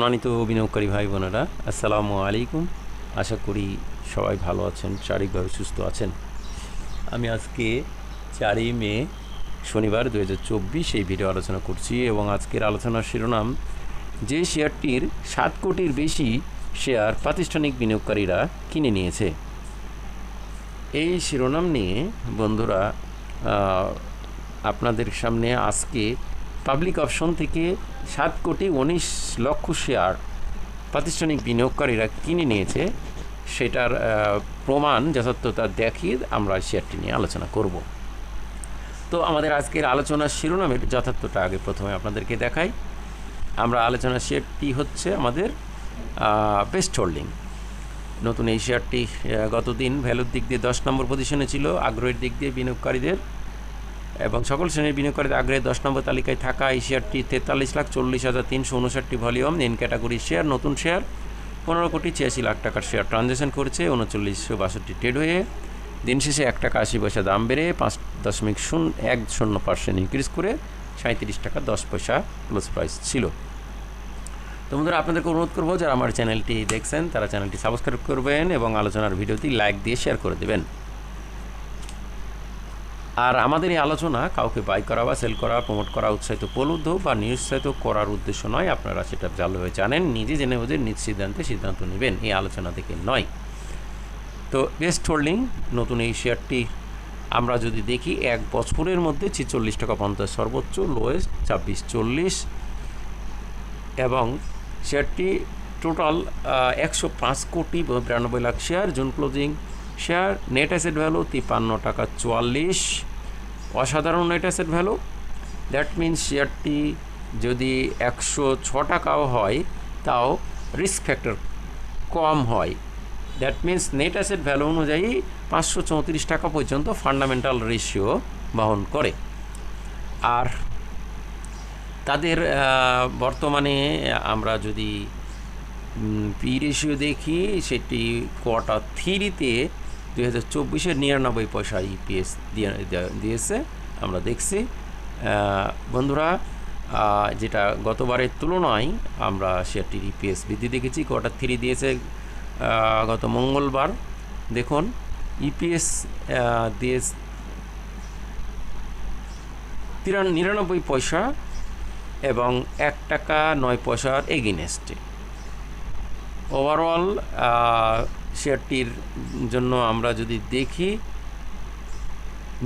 সম্মানিত বিনিয়োগকারী ভাই বোনেরা, আসসালামু আলাইকুম। আশা করি সবাই ভালো আছেন, শারীরিকভাবে সুস্থ আছেন। আমি আজকে চারই মে, শনিবার দু হাজার চব্বিশ এই ভিডিও আলোচনা করছি এবং আজকের আলোচনার শিরোনাম, যে শেয়ারটির সাত কোটির বেশি শেয়ার প্রাতিষ্ঠানিক বিনিয়োগকারীরা কিনে নিয়েছে। এই শিরোনাম নিয়ে বন্ধুরা আপনাদের সামনে আজকে পাবলিক অপশন থেকে সাত কোটি উনিশ লক্ষ শেয়ার প্রাতিষ্ঠানিক বিনিয়োগকারীরা কিনে নিয়েছে। সেটার প্রমাণ যথার্থতা দেখিয়ে আমরা শেয়ারটি নিয়ে আলোচনা করব। তো আমাদের আজকের আলোচনার শিরোনামের যথার্থটা আগে প্রথমে আপনাদেরকে দেখাই। আমরা আলোচনার শেয়ারটি হচ্ছে আমাদের বেস্ট হোল্ডিং। নতুন এই শেয়ারটি গতদিন ভ্যালুর দিক দিয়ে দশ নম্বর পজিশনে ছিল, আগ্রহের দিক দিয়ে বিনিয়োগকারীদের এবং সকল শ্রেণির বিনিয়োগকারীদের আগ্রহে দশ নম্বর তালিকায় থাকা এই শেয়ারটি তেতাল্লিশ লাখ চল্লিশ হাজার তিনশো উনষাটটি ভলিউম ইন ক্যাটাগরি শেয়ার, নতুন শেয়ার, পনেরো কোটি ছিয়াশি লাখ টাকার শেয়ার ট্রানজ্যাকশন করেছে উনচল্লিশশো বাষট্টি ট্রেড হয়ে দিন শেষে এক টাকা আশি পয়সা দাম বেড়ে পাঁচ দশমিক শূন্য এক শূন্য পার্সেন্ট ইনক্রিজ করে সাঁত্রিশ টাকা দশ পয়সা প্লাস প্রাইস ছিল। তো বন্ধুরা, আপনাদেরকে অনুরোধ করব, যারা আমার চ্যানেলটি দেখছেন, তারা চ্যানেলটি সাবস্ক্রাইব করবেন এবং আলোচনার ভিডিওটি লাইক দিয়ে শেয়ার করে দেবেন। আর আমাদের এই আলোচনা কাউকে বাই করা বা সেল করা প্রমোট করা, উৎসাহিত প্রলুব্ধ বা নিরুৎসাহিত করার উদ্দেশ্য নয়। আপনারা সেটা ভালোভাবে জানেন, নিজে জেনে বুঝে নিজ সিদ্ধান্তে সিদ্ধান্ত নেবেন। এই আলোচনা থেকে নয়। তো বেস্ট হোল্ডিং নতুন এই শেয়ারটি আমরা যদি দেখি, এক বছরের মধ্যে ছেচল্লিশ টাকা পঞ্চাশ সর্বোচ্চ লোয়েস্ট ছাব্বিশ চল্লিশ। এবং শেয়ারটি টোটাল একশো পাঁচ কোটি বিরানব্বই lakh share June closing share net asset value তিপ্পান্ন টাকা চুয়াল্লিশ। অসাধারণ net asset value that means শেয়ারটি যদি একশো ছ টাকাও হয়, তাও রিস্ক ফ্যাক্টর কম হয়। That means net asset value অনুযায়ী পাঁচশো চৌত্রিশ টাকা পর্যন্ত ফান্ডামেন্টাল রেশিও বহন করে। আর তাদের বর্তমানে আমরা যদি পি রেশিও দেখি, সেটি কোয়ার্টার থ্রিতে দুই হাজার চব্বিশের নিরানব্বই পয়সা ইপিএস দিয়ে দিয়েছে। আমরা দেখছি। বন্ধুরা যেটা গতবারের তুলনায় আমরা শেয়ারটির ইপিএস বৃদ্ধি দেখেছি। কোয়ার্টার থ্রি দিয়েছে গত মঙ্গলবার। দেখুন ইপিএস দিয়ে তিরান, নিরানব্বই পয়সা এবং এক টাকা নয় পয়সার এগিনেস্টে। ওভারঅল শেয়ারটির জন্য আমরা যদি দেখি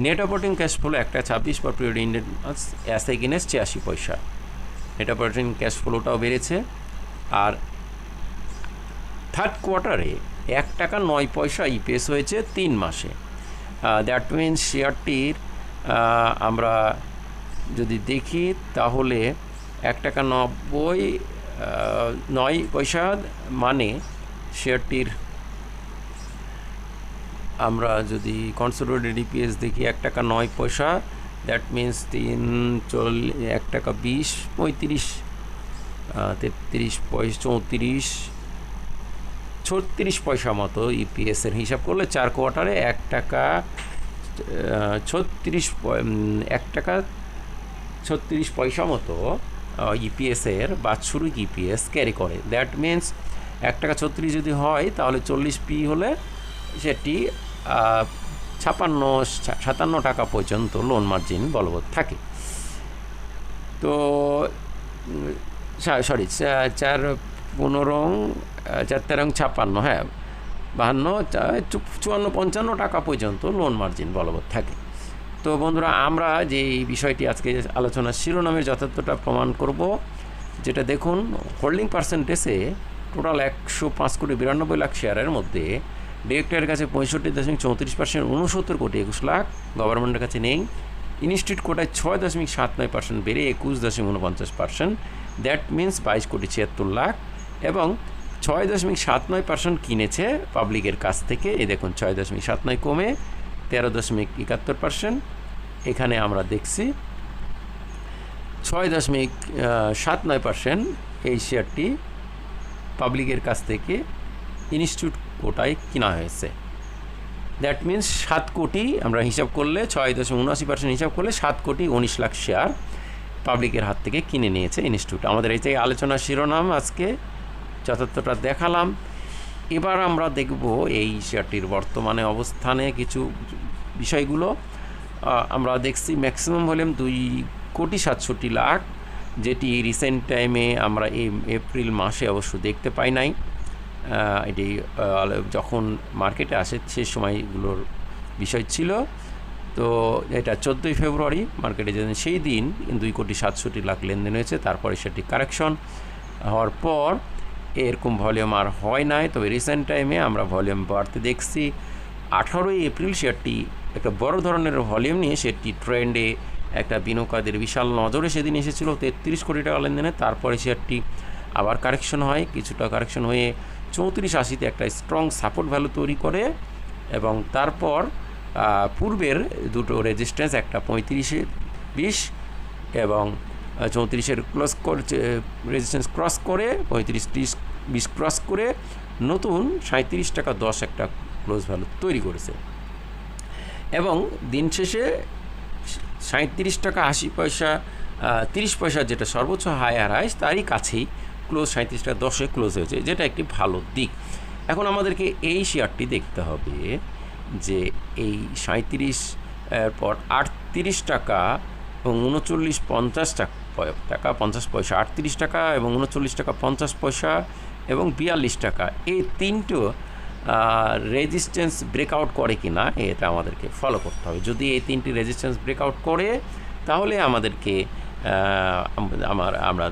নেট অপারেটিং ক্যাশ ফ্লো একটা ছাব্বিশ per period Indian as against ছিয়াশি পয়সা। নেট অপারেটিং ক্যাশ ফ্লোটাও বেড়েছে। আর থার্ড কোয়ার্টারে এক টাকা নয় পয়সা ইপিএস হয়েছে তিন মাসে। দ্যাট মিনস শেয়ারটির আমরা যদি দেখি, তাহলে এক টাকা নব্বই নয় পয়সা মানে শেয়ারটির আমরা যদি কনসোলিডেড ইপিএস দেখি এক টাকা নয় পয়সা দ্যাট মিন্স তিন চল, এক টাকা বিশ, পঁয়ত্রিশ তেত্রিশ পয়সা, চৌত্রিশ, ছত্রিশ পয়সা মতো ইপিএসের হিসাব করলে চার কোয়ার্টারে এক টাকা ছত্রিশ এক টাকা ছত্রিশ পয়সা মতো ইপিএসের বাৎসরিক ইপিএস ক্যারি করে। দ্যাট মিন্স এক টাকা ছত্রিশ যদি হয়, তাহলে চল্লিশ পি হলে সেটি ছাপান্ন সাতান্ন টাকা পর্যন্ত লোন মার্জিন বলবৎ থাকে। তো সরি চার পনেরো, চার তেরো ছাপ্পান্ন হ্যাঁ বাহান্ন চুয়ান্ন, পঞ্চান্ন টাকা পর্যন্ত লোন মার্জিন বলবৎ থাকে। তো বন্ধুরা, আমরা যে বিষয়টি আজকে আলোচনার শিরোনামের যথার্থটা প্রমাণ করব, যেটা দেখুন হোল্ডিং পার্সেন্টেজে টোটাল একশো পাঁচ কোটি বিরানব্বই লাখ শেয়ারের মধ্যে ডিরেক্টরের কাছে পঁয়ষট্টি দশমিক চৌত্রিশ পার্সেন্ট উনসত্তর কোটি একুশ লাখ। গভর্নমেন্টের কাছে নেই। ইনস্টিটিউট কোটায় ছয় দশমিক সাত নয় পার্সেন্ট বেড়ে একুশ দশমিক উনপঞ্চাশ পার্সেন্ট। দ্যাট মিন্স বাইশ কোটি ছিয়াত্তর লাখ। এবং ছয় দশমিক সাত নয় পার্সেন্ট কিনেছে পাবলিকের কাছ থেকে। এই দেখুন, ছয় দশমিক সাত নয় কমে তেরো দশমিক একাত্তর পার্সেন্ট। এখানে আমরা দেখছি ছয় দশমিক সাত নয় পার্সেন্ট এই শেয়ারটি পাবলিকের কাছ থেকে। ইনস্টিটিউট কোটায় কেনা হয়েছে। দ্যাট মিন্স সাত কোটি আমরা হিসাব করলে ছয় দশমিক উনআশি পার্সেন্ট হিসাব করলে সাত কোটি উনিশ লাখ শেয়ার পাবলিকের হাত থেকে কিনে নিয়েছে ইনস্টিটিউট আমাদের এই যে আলোচনা শিরোনাম আজকে যথার্থটা দেখালাম। এবার আমরা দেখব এই শেয়ারটির বর্তমানে অবস্থানে কিছু বিষয়গুলো। আমরা দেখছি ম্যাক্সিমাম ভলিউম দুই কোটি সাতষট্টি লাখ, যেটি রিসেন্ট টাইমে আমরা এই এপ্রিল মাসে অবশ্য দেখতে পাই নাই। এটি যখন মার্কেটে আসে সে সময়গুলোর বিষয় ছিল। তো এটা চোদ্দোই ফেব্রুয়ারি মার্কেটে যেদিন, সেই দিন দুই কোটি সাতষট্টি লাখ লেনদেন হয়েছে। তারপরে সেটি কারেকশন হওয়ার পর এরকম ভলিউম আর হয় নাই। তবে রিসেন্ট টাইমে আমরা ভলিউম বাড়তে দেখছি। আঠারোই এপ্রিল শেয়ারটি একটা বড় ধরনের ভলিউম নিয়ে সেটি ট্রেন্ডে একটা বিনিয়োগকারীদের বিশাল নজরে সেদিন এসেছিল। তেত্রিশ কোটি টাকা লেনদেনে। তারপরে শেয়ারটি আবার কারেকশন হয়। কিছুটা কারেকশন হয়ে চৌত্রিশ আশিতে একটা স্ট্রং সাপোর্ট ভ্যালু তৈরি করে এবং তারপর পূর্বের দুটো রেজিস্ট্যান্স একটা পঁয়ত্রিশে বিশ এবং চৌত্রিশের করছে রেজিস্ট্যান্স ক্রস করে, পঁয়ত্রিশ ত্রিশ বিশ ক্রস করে নতুন সাঁত্রিশ টাকা দশ একটা ক্লোজ ভ্যালু তৈরি করেছে। এবং দিন শেষে সাঁত্রিশ টাকা আশি পয়সা তিরিশ পয়সা যেটা সর্বোচ্চ হাই আর হাইস তারই কাছেই ক্লোজ সাঁত্রিশ টাকা দশে ক্লোজ হয়েছে, যেটা একটি ভালো দিক। এখন আমাদেরকে এই শেয়ারটি দেখতে হবে যে এই সাঁত্রিশ পর আটত্রিশ টাকা এবং উনচল্লিশ পঞ্চাশ টাকা পঞ্চাশ পয়সা, আটত্রিশ টাকা এবং উনচল্লিশ টাকা, পঞ্চাশ পয়সা এবং বিয়াল্লিশ টাকা। এই তিনটো রেজিস্ট্যান্স ব্রেকআউট করে কি না এটা আমাদেরকে ফলো করতে হবে। যদি এই তিনটি রেজিস্ট্যান্স ব্রেকআউট করে, তাহলে আমাদেরকে আমার, আমরা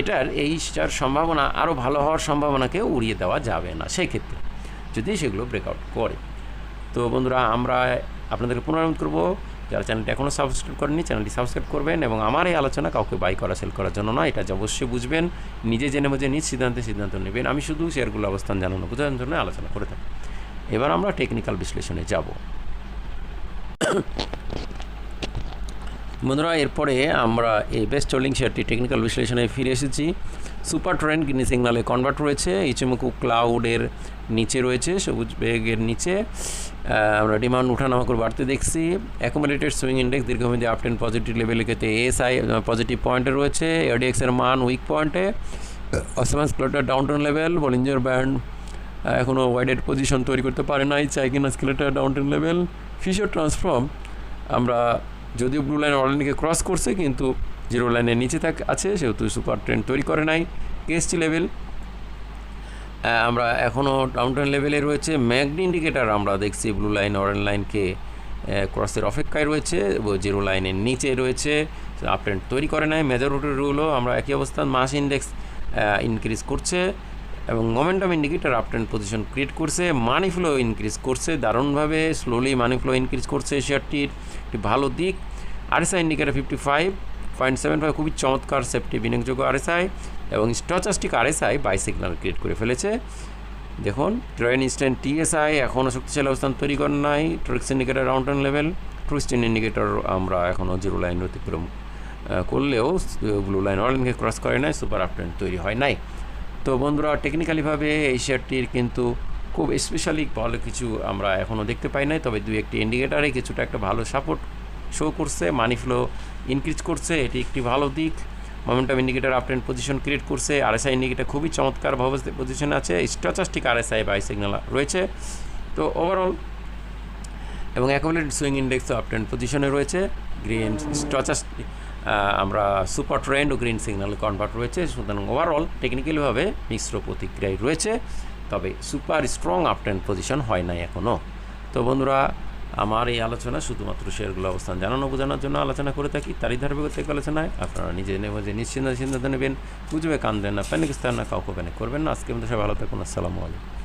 এটার এইটার সম্ভাবনা আরও ভালো হওয়ার সম্ভাবনাকে উড়িয়ে দেওয়া যাবে না সেক্ষেত্রে, যদি সেগুলো ব্রেকআউট করে। তো বন্ধুরা, আমরা আপনাদেরকে পুনরাবৃত্ত করব, যারা চ্যানেলটি এখনও সাবস্ক্রাইব করেনি চ্যানেলটি সাবস্ক্রাইব করবেন এবং আমার এই আলোচনা কাউকে বাই করা সেল করার জন্য নয়, এটা অবশ্যই বুঝবেন, নিজে জেনে বুঝে, নিজ সিদ্ধান্তে সিদ্ধান্ত নেবেন। আমি শুধু শেয়ারগুলো অবস্থান জানানো বোঝানোর জন্য আলোচনা করে থাকি। এবার আমরা টেকনিক্যাল বিশ্লেষণে যাব। বন্ধুরা, এরপরে আমরা এই বেস্ট হোল্ডিং শেয়ারটি টেকনিক্যাল বিশ্লেষণে ফিরে এসেছি। সুপার ট্রেন্ড গ্রিন সিগনালে কনভার্ট রয়েছে, ইচুমুকু ক্লাউডের নিচে রয়েছে, সবুজ বেগের নিচে। আমরা ডিমান্ড উঠানামা করে বাড়তে দেখছি। অ্যাকোমোডেটেড সুইং ইন্ডেক্স দীর্ঘমেয়াদী আপ টেন পজিটিভ লেভেলের ক্ষেত্রে এএসআই পজিটিভ পয়েন্টে রয়েছে। এডিএক্স এর মান উইক পয়েন্টে অসমাস ক্লোটার ডাউনটাউন লেভেল বলিঞ্জার ব্যান্ড এখনও ওয়াইডেড পজিশন তৈরি করতে পারে নাই চাই কিনা স্কেলেটার ডাউনটাউন লেভেল ফিশার ট্রান্সফর্ম আমরা যদিও ব্লু লাইন অরলাইনকে ক্রস করছে, কিন্তু জিরো লাইনের নিচে থাক আছে, সেহেতু সুপার ট্রেন তৈরি করে নাই। কেএসটি লেভেল আমরা এখনও ডাউনটাউন লেভেলে রয়েছে। ম্যাগনি ইন্ডিকেটার আমরা দেখছি ব্লু লাইন অরেঞ্জ লাইনকে ক্রসের অপেক্ষায় রয়েছে জিরো লাইনের নিচে রয়েছে। আপ ট্রেন্ড তৈরি করে নাই। মেজরিটি রুলও আমরা একই অবস্থান মাস ইন্ডেক্স ইনক্রিজ করছে। এবং momentum indicator up trend position create করছে মানি ফ্লো ইনক্রিজ করছে, দারুণভাবে স্লোলি মানি ফ্লো ইনক্রিজ করছে শেয়ারটির একটি ভালো দিক। RSI indicator fifty five point seven five খুবই চমৎকার সেফটি বিনিয়োগযোগ্য আরএসআই এবং stochastic RSI buy signal create করে ফেলেছে। দেখুন ট্রেন ইনস্ট্যান্ট টিএসআই এখনও শক্তিশালী অবস্থান তৈরি করে নাই। ট্রিক্স ইন্ডিকেটার রাউন্টান লেভেল টুরিস্টিন ইন্ডিকেটর আমরা এখনও জিরো লাইন অতিক্রম করলেও ব্লু লাইন অরেঞ্জকে ক্রস করে নাই সুপার আপট্রেন্ড তৈরি হয় নাই। তো বন্ধুরা টেকনিক্যালিভাবে এই শেয়ারটির কিন্তু খুব স্পেশালি ভালো কিছু আমরা এখনও দেখতে পাই নাই, তবে দুই একটি ইন্ডিকেটারে কিছুটা একটা ভালো সাপোর্ট শো করছে মানি ফ্লো ইনক্রিজ করছে, এটি একটি ভালো দিক। Momentum indicator uptrend position create করছে আরএসআই ইন্ডিকেটার খুবই চমৎকারভাবে পজিশন আছে স্টচাস্টিক আরএসআই বাই সিগন্যাল রয়েছে। তো ওভারঅল এবং অ্যাকুমুলেটেড সুইং ইন্ডেক্সও আপট্রেন্ড পজিশনে রয়েছে গ্রিন স্টচাস আমরা সুপার ট্রেন্ড ও গ্রিন সিগন্যাল কনভার্ট রয়েছে। সুতরাং ওভারঅল টেকনিক্যালিভাবে মিশ্র প্রতিক্রিয়ায় রয়েছে, তবে সুপার স্ট্রং আপট্রেন্ড পজিশন হয় নাই এখনও তো বন্ধুরা, আমার এই আলোচনা শুধুমাত্র শেয়ারগুলো অবস্থান জানানো বোঝানোর জন্য আলোচনা করে থাকি। তারই ধারাবাহিকতা থেকে আলোচনায় আপনারা নিজে নেব যে নিশ্চিন্ত সিদ্ধান্ত নেবেন। বুঝবে, কান দেন না প্যানিক স্থান না, কাউকে প্যানিক করবেন না। আজকে মধ্যে সবাই ভালো থাকুন, আসসালামু আলাইকুম।